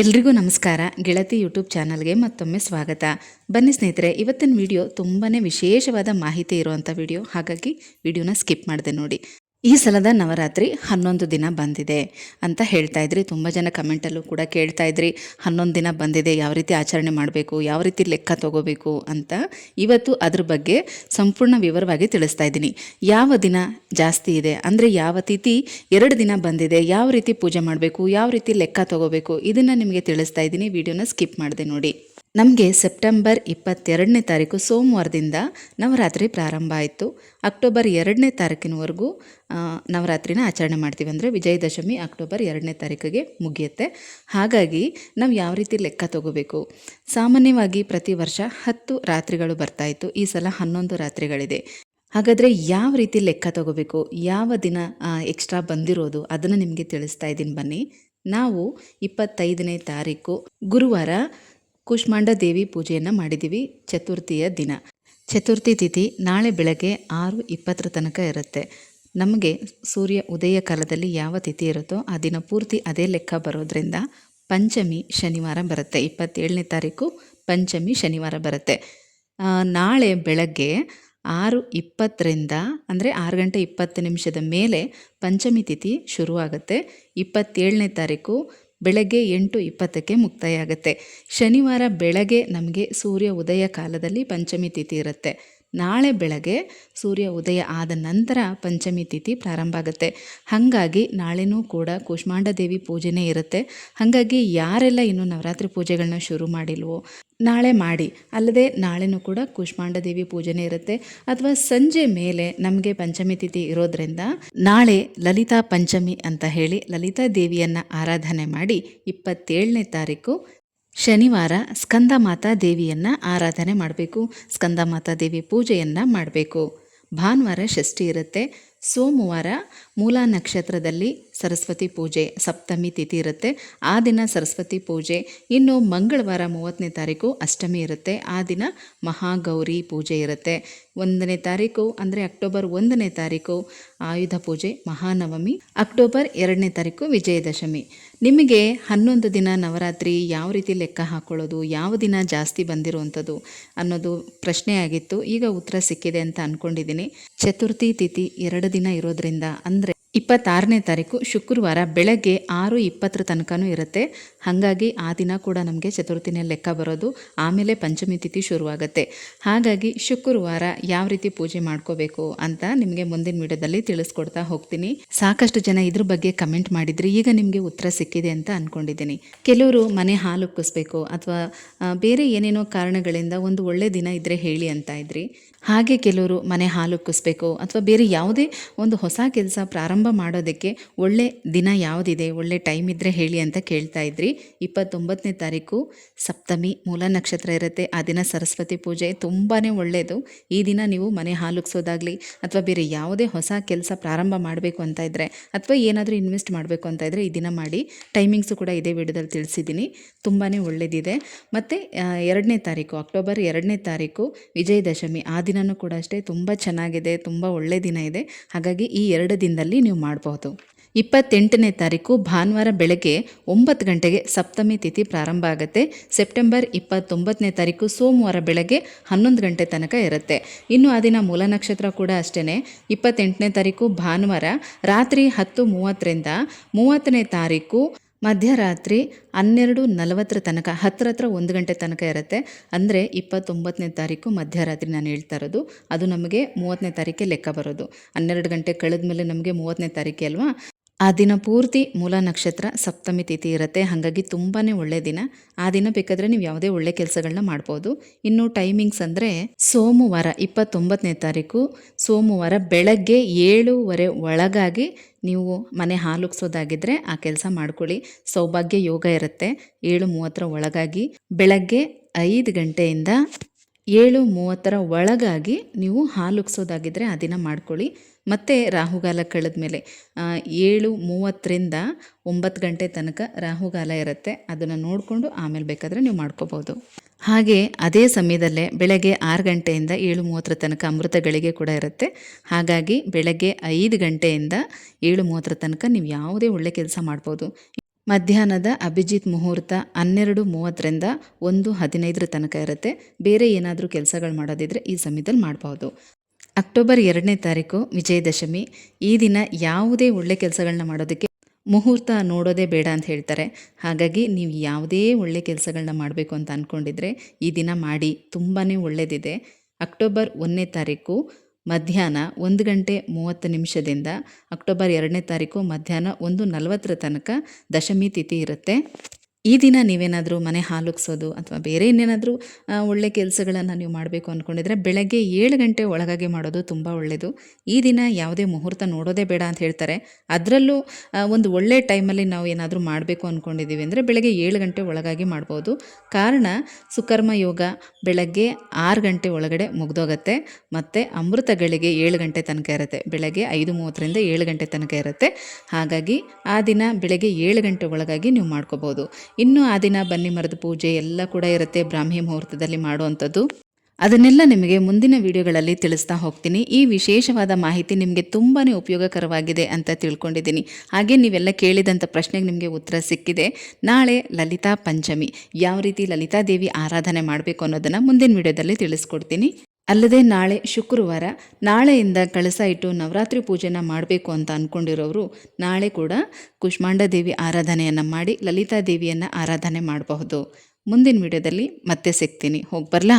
ಎಲ್ರಿಗೂ ನಮಸ್ಕಾರ. ಗೆಳತಿ ಯೂಟ್ಯೂಬ್ ಚಾನಲ್ಗೆ ಮತ್ತೊಮ್ಮೆ ಸ್ವಾಗತ. ಬನ್ನಿ ಸ್ನೇಹಿತರೆ, ಇವತ್ತಿನ ವಿಡಿಯೋ ತುಂಬಾ ವಿಶೇಷವಾದ ಮಾಹಿತಿ ಇರುವಂಥ ವಿಡಿಯೋ ಹಾಗಾಗಿ ವಿಡಿಯೋನ ಸ್ಕಿಪ್ ಮಾಡಿದೆ ನೋಡಿ. ಈ ಸಲದ ನವರಾತ್ರಿ ಹನ್ನೊಂದು ದಿನ ಬಂದಿದೆ ಅಂತ ಹೇಳ್ತಾ ಇದ್ರಿ. ತುಂಬ ಜನ ಕಮೆಂಟಲ್ಲೂ ಕೂಡ ಕೇಳ್ತಾ ಇದ್ರಿ. ಹನ್ನೊಂದು ದಿನ ಬಂದಿದೆ, ಯಾವ ರೀತಿ ಆಚರಣೆ ಮಾಡಬೇಕು, ಯಾವ ರೀತಿ ಲೆಕ್ಕ ತಗೋಬೇಕು ಅಂತ ಇವತ್ತು ಅದ್ರ ಬಗ್ಗೆ ಸಂಪೂರ್ಣ ವಿವರವಾಗಿ ತಿಳಿಸ್ತಾ ಇದ್ದೀನಿ. ಯಾವ ದಿನ ಜಾಸ್ತಿ ಇದೆ ಅಂದರೆ ಯಾವ ತಿಥಿ ಎರಡು ದಿನ ಬಂದಿದೆ, ಯಾವ ರೀತಿ ಪೂಜೆ ಮಾಡಬೇಕು, ಯಾವ ರೀತಿ ಲೆಕ್ಕ ತಗೋಬೇಕು, ಇದನ್ನು ನಿಮಗೆ ತಿಳಿಸ್ತಾ ಇದ್ದೀನಿ. ವಿಡಿಯೋನ ಸ್ಕಿಪ್ ಮಾಡಿದೆ ನೋಡಿ. ನಮಗೆ ಸೆಪ್ಟೆಂಬರ್ ಇಪ್ಪತ್ತೆರಡನೇ ತಾರೀಕು ಸೋಮವಾರದಿಂದ ನವರಾತ್ರಿ ಪ್ರಾರಂಭ ಆಯಿತು. ಅಕ್ಟೋಬರ್ ಎರಡನೇ ತಾರೀಕಿನವರೆಗೂ ನವರಾತ್ರಿನ ಆಚರಣೆ ಮಾಡ್ತೀವಿ ಅಂದರೆ ವಿಜಯದಶಮಿ ಅಕ್ಟೋಬರ್ ಎರಡನೇ ತಾರೀಕಿಗೆ ಮುಗಿಯುತ್ತೆ. ಹಾಗಾಗಿ ನಾವು ಯಾವ ರೀತಿ ಲೆಕ್ಕ ತಗೋಬೇಕು? ಸಾಮಾನ್ಯವಾಗಿ ಪ್ರತಿ ವರ್ಷ ಹತ್ತು ರಾತ್ರಿಗಳು ಬರ್ತಾಯಿತ್ತು ಈ ಸಲ ಹನ್ನೊಂದು ರಾತ್ರಿಗಳಿದೆ. ಹಾಗಾದರೆ ಯಾವ ರೀತಿ ಲೆಕ್ಕ ತಗೋಬೇಕು? ಯಾವ ದಿನ ಎಕ್ಸ್ಟ್ರಾ ಬಂದಿರೋದು? ಅದನ್ನು ನಿಮಗೆ ತಿಳಿಸ್ತಾ ಇದ್ದೀನಿ ಬನ್ನಿ. ನಾವು ಇಪ್ಪತ್ತೈದನೇ ತಾರೀಕು ಗುರುವಾರ ಕುಷ್ಮಾಂಡ ದೇವಿ ಪೂಜೆಯನ್ನು ಮಾಡಿದ್ದೀವಿ ಚತುರ್ಥಿಯ ದಿನ. ಚತುರ್ಥಿ ತಿಥಿ ನಾಳೆ ಬೆಳಗ್ಗೆ ಆರು ಇಪ್ಪತ್ತರ ತನಕ ಇರುತ್ತೆ. ನಮಗೆ ಸೂರ್ಯ ಉದಯ ಕಾಲದಲ್ಲಿ ಯಾವ ತಿಥಿ ಇರುತ್ತೋ ಆ ದಿನ ಪೂರ್ತಿ ಅದೇ ಲೆಕ್ಕ ಬರೋದ್ರಿಂದ ಪಂಚಮಿ ಶನಿವಾರ ಬರುತ್ತೆ. ಇಪ್ಪತ್ತೇಳನೇ ತಾರೀಕು ಪಂಚಮಿ ಶನಿವಾರ ಬರುತ್ತೆ. ನಾಳೆ ಬೆಳಗ್ಗೆ ಆರು ಇಪ್ಪತ್ತರಿಂದ ಅಂದರೆ ಆರು ಗಂಟೆ ಇಪ್ಪತ್ತು ನಿಮಿಷದ ಮೇಲೆ ಪಂಚಮಿ ತಿಥಿ ಶುರುವಾಗುತ್ತೆ. ಇಪ್ಪತ್ತೇಳನೇ ತಾರೀಕು ಬೆಳಗ್ಗೆ ಎಂಟು ಇಪ್ಪತ್ತಕ್ಕೆ ಮುಕ್ತಾಯ ಆಗುತ್ತೆ ಶನಿವಾರ ಬೆಳಗ್ಗೆ ನಮಗೆ ಸೂರ್ಯ ಉದಯ ಕಾಲದಲ್ಲಿ ಪಂಚಮಿ ತಿಥಿ ಇರುತ್ತೆ. ನಾಳೆ ಬೆಳಗ್ಗೆ ಸೂರ್ಯ ಉದಯ ಆದ ನಂತರ ಪಂಚಮಿ ತಿಥಿ ಪ್ರಾರಂಭ ಆಗುತ್ತೆ. ಹಾಗಾಗಿ ನಾಳೆನೂ ಕೂಡ ಕೂಷ್ಮಾಂಡ ದೇವಿ ಪೂಜೆನೇ ಇರುತ್ತೆ. ಹಾಗಾಗಿ ಯಾರೆಲ್ಲ ಇನ್ನೂ ನವರಾತ್ರಿ ಪೂಜೆಗಳನ್ನ ಶುರು ಮಾಡಿಲ್ವೋ, ನಾಳೆ ಮಾಡಿ. ಅಲ್ಲದೆ ನಾಳೆನೂ ಕೂಡ ಕೂಷ್ಮಾಂಡ ದೇವಿ ಪೂಜೆನೇ ಇರುತ್ತೆ. ಅಥವಾ ಸಂಜೆ ಮೇಲೆ ನಮಗೆ ಪಂಚಮಿ ತಿಥಿ ಇರೋದ್ರಿಂದ ನಾಳೆ ಲಲಿತಾ ಪಂಚಮಿ ಅಂತ ಹೇಳಿ ಲಲಿತಾ ದೇವಿಯನ್ನು ಆರಾಧನೆ ಮಾಡಿ ಇಪ್ಪತ್ತೇಳನೇ ತಾರೀಕು ಶನಿವಾರ ಸ್ಕಂದ ಮಾತಾ ದೇವಿಯನ್ನು ಆರಾಧನೆ ಮಾಡಬೇಕು. ಸ್ಕಂದ ಮಾತಾ ದೇವಿ ಪೂಜೆಯನ್ನು ಮಾಡಬೇಕು. ಭಾನುವಾರ ಷಷ್ಠಿ ಇರುತ್ತೆ. ಸೋಮವಾರ ಮೂಲ ನಕ್ಷತ್ರದಲ್ಲಿ ಸರಸ್ವತಿ ಪೂಜೆ ಸಪ್ತಮಿ ತಿಥಿ ಇರುತ್ತೆ. ಆ ದಿನ ಸರಸ್ವತಿ ಪೂಜೆ. ಇನ್ನು ಮಂಗಳವಾರ ಮೂವತ್ತನೇ ತಾರೀಕು ಅಷ್ಟಮಿ ಇರುತ್ತೆ. ಆ ದಿನ ಮಹಾಗೌರಿ ಪೂಜೆ ಇರುತ್ತೆ. ಒಂದನೇ ತಾರೀಕು ಅಂದರೆ ಅಕ್ಟೋಬರ್ ಒಂದನೇ ತಾರೀಕು ಆಯುಧ ಪೂಜೆ, ಮಹಾನವಮಿ. ಅಕ್ಟೋಬರ್ ಎರಡನೇ ತಾರೀಕು ವಿಜಯದಶಮಿ. ನಿಮಗೆ ಹನ್ನೊಂದು ದಿನ ನವರಾತ್ರಿ ಯಾವ ರೀತಿ ಲೆಕ್ಕ ಹಾಕ್ಕೊಳ್ಳೋದು ಯಾವ ದಿನ ಜಾಸ್ತಿ ಬಂದಿರುವಂಥದ್ದು ಅನ್ನೋದು ಪ್ರಶ್ನೆ ಆಗಿತ್ತು. ಈಗ ಉತ್ತರ ಸಿಕ್ಕಿದೆ ಅಂತ ಅಂದ್ಕೊಂಡಿದ್ದೀನಿ ಚತುರ್ಥಿ ತಿಥಿ ಎರಡು ದಿನ ಇರೋದ್ರಿಂದ ಅಂದರೆ ಇಪ್ಪತ್ತಾರನೇ ತಾರೀಕು ಶುಕ್ರವಾರ ಬೆಳಗ್ಗೆ ಆರು ಇಪ್ಪತ್ತರ ತನಕನೂ ಇರುತ್ತೆ. ಹಾಗಾಗಿ ಆ ದಿನ ಕೂಡ ನಮಗೆ ಚತುರ್ಥಿನ ಲೆಕ್ಕ ಬರೋದು. ಆಮೇಲೆ ಪಂಚಮಿ ತಿಥಿ ಶುರುವಾಗುತ್ತೆ. ಹಾಗಾಗಿ ಶುಕ್ರವಾರ ಯಾವ ರೀತಿ ಪೂಜೆ ಮಾಡ್ಕೋಬೇಕು ಅಂತ ನಿಮಗೆ ಮುಂದಿನ ವಿಡಿಯೋದಲ್ಲಿ ತಿಳಿಸ್ಕೊಡ್ತಾ ಹೋಗ್ತೀನಿ. ಸಾಕಷ್ಟು ಜನ ಇದ್ರ ಬಗ್ಗೆ ಕಮೆಂಟ್ ಮಾಡಿದ್ರಿ. ಈಗ ನಿಮಗೆ ಉತ್ತರ ಸಿಕ್ಕಿದೆ ಅಂತ ಅಂದ್ಕೊಂಡಿದ್ದೀನಿ ಕೆಲವರು ಮನೆ ಹಾಲು ಉಕ್ಕಿಸ್ಬೇಕು ಅಥವಾ ಬೇರೆ ಏನೇನೋ ಕಾರಣಗಳಿಂದ ಒಂದು ಒಳ್ಳೆ ದಿನ ಇದ್ರೆ ಹೇಳಿ ಅಂತ ಇದ್ರಿ. ಹಾಗೆ ಕೆಲವರು ಮನೆ ಹಾಲು ಉಕ್ಕಿಸ್ಬೇಕು ಅಥವಾ ಬೇರೆ ಯಾವುದೇ ಒಂದು ಹೊಸ ಕೆಲಸ ಪ್ರಾರಂಭ ಮಾಡೋದಕ್ಕೆ ಒಳ್ಳೆ ದಿನ ಯಾವುದಿದೆ? ಒಳ್ಳೆ ಟೈಮ್ ಇದ್ದರೆ ಹೇಳಿ ಅಂತ ಕೇಳ್ತಾ ಇದ್ರಿ. ಇಪ್ಪತ್ತೊಂಬತ್ತನೇ ತಾರೀಕು, ಸಪ್ತಮಿ, ಮೂಲ ನಕ್ಷತ್ರ ಇರುತ್ತೆ. ಆ ದಿನ ಸರಸ್ವತಿ ಪೂಜೆ ತುಂಬಾ ಒಳ್ಳೆಯದು ಈ ದಿನ ನೀವು ಮನೆ ಹಾಲುಗ್ಸೋದಾಗಲಿ ಅಥವಾ ಬೇರೆ ಯಾವುದೇ ಹೊಸ ಕೆಲಸ ಪ್ರಾರಂಭ ಮಾಡಬೇಕು ಅಂತ ಇದ್ದರೆ ಅಥವಾ ಏನಾದರೂ ಇನ್ವೆಸ್ಟ್ ಮಾಡಬೇಕು ಅಂತ ಇದ್ದರೆ ಈ ದಿನ ಮಾಡಿ. ಟೈಮಿಂಗ್ಸು ಕೂಡ ಇದೇ ವಿಡಿಯೋದಲ್ಲಿ ತಿಳಿಸಿದ್ದೀನಿ. ತುಂಬಾ ಒಳ್ಳೆಯದಿದೆ ಮತ್ತು ಎರಡನೇ ತಾರೀಕು, ಅಕ್ಟೋಬರ್ ಎರಡನೇ ತಾರೀಕು, ವಿಜಯದಶಮಿ, ಆ ದಿನವೂ ಕೂಡ ಅಷ್ಟೇ. ತುಂಬ ಚೆನ್ನಾಗಿದೆ, ತುಂಬ ಒಳ್ಳೆ ದಿನ ಇದೆ. ಹಾಗಾಗಿ ಈ ಎರಡು ದಿನದಲ್ಲಿ ನೀವು ಮಾಡಬಹುದು ಇಪ್ಪತ್ತೆಂಟನೇ ತಾರೀಕು ಭಾನುವಾರ ಬೆಳಗ್ಗೆ ಒಂಬತ್ತು ಗಂಟೆಗೆ ಸಪ್ತಮಿ ತಿಥಿ ಪ್ರಾರಂಭ ಆಗುತ್ತೆ. ಸೆಪ್ಟೆಂಬರ್ ಇಪ್ಪತ್ತೊಂಬತ್ತನೇ ತಾರೀಕು ಸೋಮವಾರ ಬೆಳಗ್ಗೆ ಹನ್ನೊಂದು ಗಂಟೆ ತನಕ ಇರುತ್ತೆ. ಇನ್ನು ಆ ದಿನ ಮೂಲ ನಕ್ಷತ್ರ ಕೂಡ ಅಷ್ಟೇ ಇಪ್ಪತ್ತೆಂಟನೇ ತಾರೀಕು ಭಾನುವಾರ ರಾತ್ರಿ ಹತ್ತು ಮೂವತ್ತರಿಂದ ಮೂವತ್ತನೇ ತಾರೀಕು ಮಧ್ಯರಾತ್ರಿ ಹನ್ನೆರಡು ನಲವತ್ತರ ತನಕ ಹತ್ತಿರ ಹತ್ರ ಒಂದು ಗಂಟೆ ತನಕ ಇರುತ್ತೆ. ಅಂದರೆ ಇಪ್ಪತ್ತೊಂಬತ್ತನೇ ತಾರೀಕು ಮಧ್ಯರಾತ್ರಿ ನಾನು ಹೇಳ್ತಾ ಇರೋದು. ಅದು ನಮಗೆ ಮೂವತ್ತನೇ ತಾರೀಕೆ ಲೆಕ್ಕ ಬರೋದು. ಹನ್ನೆರಡು ಗಂಟೆ ಕಳೆದ ಮೇಲೆ ನಮಗೆ ಮೂವತ್ತನೇ ತಾರೀಕೆ ಅಲ್ವಾ? ಆ ದಿನ ಪೂರ್ತಿ ಮೂಲ ನಕ್ಷತ್ರ ಸಪ್ತಮಿ ತಿಥಿ ಇರುತ್ತೆ. ಹಾಗಾಗಿ ತುಂಬಾ ಒಳ್ಳೆ ದಿನ. ಆ ದಿನ ಬೇಕಾದರೆ ನೀವು ಯಾವುದೇ ಒಳ್ಳೆ ಕೆಲಸಗಳನ್ನ ಮಾಡ್ಬೋದು. ಇನ್ನು ಟೈಮಿಂಗ್ಸ್ ಅಂದರೆ ಸೋಮವಾರ ಇಪ್ಪತ್ತೊಂಬತ್ತನೇ ತಾರೀಕು, ಸೋಮವಾರ ಬೆಳಗ್ಗೆ ಏಳೂವರೆ ಒಳಗಾಗಿ ನೀವು ಮನೆ ಹಾಲುಕ್ಸೋದಾಗಿದ್ದರೆ ಆ ಕೆಲಸ ಮಾಡ್ಕೊಳ್ಳಿ. ಸೌಭಾಗ್ಯ ಯೋಗ ಇರುತ್ತೆ. ಏಳು ಮೂವತ್ತರ ಒಳಗಾಗಿ ಬೆಳಗ್ಗೆ ಐದು ಗಂಟೆಯಿಂದ ಏಳು ಮೂವತ್ತರ ಒಳಗಾಗಿ ನೀವು ಹಾಲುಕ್ಸೋದಾಗಿದ್ದರೆ ಆ ದಿನ ಮಾಡ್ಕೊಳ್ಳಿ. ಮತ್ತು ರಾಹುಗಾಲ ಕಳೆದ ಮೇಲೆ ಏಳು ಮೂವತ್ತರಿಂದ ಒಂಬತ್ತು ಗಂಟೆ ತನಕ ರಾಹುಗಾಲ ಇರುತ್ತೆ. ಅದನ್ನು ನೋಡಿಕೊಂಡು ಆಮೇಲೆ ಬೇಕಾದರೆ ನೀವು ಮಾಡ್ಕೋಬೋದು. ಹಾಗೆ ಅದೇ ಸಮಯದಲ್ಲೇ ಬೆಳಗ್ಗೆ ಆರು ಗಂಟೆಯಿಂದ ಏಳು ಮೂವತ್ತರ ತನಕ ಅಮೃತ ಗಳಿಗೆ ಕೂಡ ಇರುತ್ತೆ. ಹಾಗಾಗಿ ಬೆಳಗ್ಗೆ ಐದು ಗಂಟೆಯಿಂದ ಏಳು ಮೂವತ್ತರ ತನಕ ನೀವು ಯಾವುದೇ ಒಳ್ಳೆ ಕೆಲಸ ಮಾಡ್ಬೋದು. ಮಧ್ಯಾಹ್ನದ ಅಭಿಜಿತ್ ಮುಹೂರ್ತ ಹನ್ನೆರಡು ಮೂವತ್ತರಿಂದ ಒಂದು ಹದಿನೈದರ ತನಕ ಇರುತ್ತೆ. ಬೇರೆ ಏನಾದರೂ ಕೆಲಸಗಳು ಮಾಡೋದಿದ್ರೆ ಈ ಸಮಯದಲ್ಲಿ ಮಾಡ್ಬೋದು. ಅಕ್ಟೋಬರ್ ಎರಡನೇ ತಾರೀಕು, ವಿಜಯದಶಮಿ. ಈ ದಿನ ಯಾವುದೇ ಒಳ್ಳೆ ಕೆಲಸಗಳನ್ನ ಮಾಡೋದಕ್ಕೆ ಮುಹೂರ್ತ ನೋಡೋದೇ ಬೇಡ ಅಂತ ಹೇಳ್ತಾರೆ. ಹಾಗಾಗಿ ನೀವು ಯಾವುದೇ ಒಳ್ಳೆ ಕೆಲಸಗಳನ್ನ ಮಾಡಬೇಕು ಅಂತ ಅಂದ್ಕೊಂಡಿದ್ರೆ ಈ ದಿನ ಮಾಡಿ. ತುಂಬಾ ಒಳ್ಳೆಯದಿದೆ ಅಕ್ಟೋಬರ್ ಒಂದನೇ ತಾರೀಕು, ಮಧ್ಯಾಹ್ನ ಒಂದು ಗಂಟೆ ಮೂವತ್ತು ನಿಮಿಷದಿಂದ ಅಕ್ಟೋಬರ್ ಎರಡನೇ ತಾರೀಕು ಮಧ್ಯಾಹ್ನ ಒಂದು ನಲವತ್ತರ ತನಕ ದಶಮಿ ತಿಥಿ ಇರುತ್ತೆ. ಈ ದಿನ ನೀವೇನಾದರೂ ಮನೆ ಹಾಲುಗ್ಸೋದು ಅಥವಾ ಬೇರೆ ಇನ್ನೇನಾದರೂ ಒಳ್ಳೆ ಕೆಲಸಗಳನ್ನು ನೀವು ಮಾಡಬೇಕು ಅಂದ್ಕೊಂಡಿದ್ರೆ ಬೆಳಗ್ಗೆ ಏಳು ಗಂಟೆ ಒಳಗಾಗಿ ಮಾಡೋದು ತುಂಬ ಒಳ್ಳೆಯದು ಈ ದಿನ ಯಾವುದೇ ಮುಹೂರ್ತ ನೋಡೋದೇ ಬೇಡ ಅಂತ ಹೇಳ್ತಾರೆ. ಅದರಲ್ಲೂ ಒಂದು ಒಳ್ಳೆ ಟೈಮಲ್ಲಿ ನಾವು ಏನಾದರೂ ಮಾಡಬೇಕು ಅಂದ್ಕೊಂಡಿದ್ದೀವಿ ಅಂದರೆ ಬೆಳಗ್ಗೆ ಏಳು ಗಂಟೆ ಒಳಗಾಗಿ ಮಾಡ್ಬೋದು. ಕಾರಣ, ಸುಕರ್ಮ ಯೋಗ ಬೆಳಗ್ಗೆ ಆರು ಗಂಟೆ ಒಳಗಡೆ ಮುಗ್ದೋಗತ್ತೆ ಮತ್ತು ಅಮೃತ ಗಳಿಗೆ ಏಳು ಗಂಟೆ ತನಕ ಇರುತ್ತೆ. ಬೆಳಗ್ಗೆ ಐದು ಮೂವತ್ತರಿಂದ ಏಳು ಗಂಟೆ ತನಕ ಇರುತ್ತೆ. ಹಾಗಾಗಿ ಆ ದಿನ ಬೆಳಗ್ಗೆ ಏಳು ಗಂಟೆ ಒಳಗಾಗಿ ನೀವು ಮಾಡ್ಕೋಬೋದು. ಇನ್ನು ಆ ದಿನ ಬನ್ನಿ ಮರದ ಪೂಜೆ ಎಲ್ಲ ಕೂಡ ಇರುತ್ತೆ ಬ್ರಾಹ್ಮಿ ಮುಹೂರ್ತದಲ್ಲಿ ಮಾಡುವಂಥದ್ದು. ಅದನ್ನೆಲ್ಲ ನಿಮಗೆ ಮುಂದಿನ ವಿಡಿಯೋಗಳಲ್ಲಿ ತಿಳಿಸ್ತಾ ಹೋಗ್ತೀನಿ. ಈ ವಿಶೇಷವಾದ ಮಾಹಿತಿ ನಿಮಗೆ ತುಂಬಾ ಉಪಯೋಗಕರವಾಗಿದೆ ಅಂತ ತಿಳ್ಕೊಂಡಿದ್ದೀನಿ. ಹಾಗೆ ನೀವೆಲ್ಲ ಕೇಳಿದಂಥ ಪ್ರಶ್ನೆಗೆ ನಿಮಗೆ ಉತ್ತರ ಸಿಕ್ಕಿದೆ. ನಾಳೆ ಲಲಿತಾ ಪಂಚಮಿ. ಯಾವ ರೀತಿ ಲಲಿತಾ ದೇವಿ ಆರಾಧನೆ ಮಾಡಬೇಕು ಅನ್ನೋದನ್ನು ಮುಂದಿನ ವಿಡಿಯೋದಲ್ಲಿ ತಿಳಿಸ್ಕೊಡ್ತೀನಿ. ಅಲ್ಲದೆ ನಾಳೆ ಶುಕ್ರವಾರ, ನಾಳೆಯಿಂದ ಕಳಸ ಇಟ್ಟು ನವರಾತ್ರಿ ಪೂಜೆನ ಮಾಡಬೇಕು ಅಂತ ಅಂದ್ಕೊಂಡಿರೋರು ನಾಳೆ ಕೂಡ ಕುಷ್ಮಾಂಡ ದೇವಿ ಆರಾಧನೆಯನ್ನು ಮಾಡಿ ಲಲಿತಾ ದೇವಿಯನ್ನು ಆರಾಧನೆ ಮಾಡಬಹುದು. ಮುಂದಿನ ವಿಡಿಯೋದಲ್ಲಿ ಮತ್ತೆ ಸಿಗ್ತೀನಿ. ಹೋಗಿ ಬರಲಾ?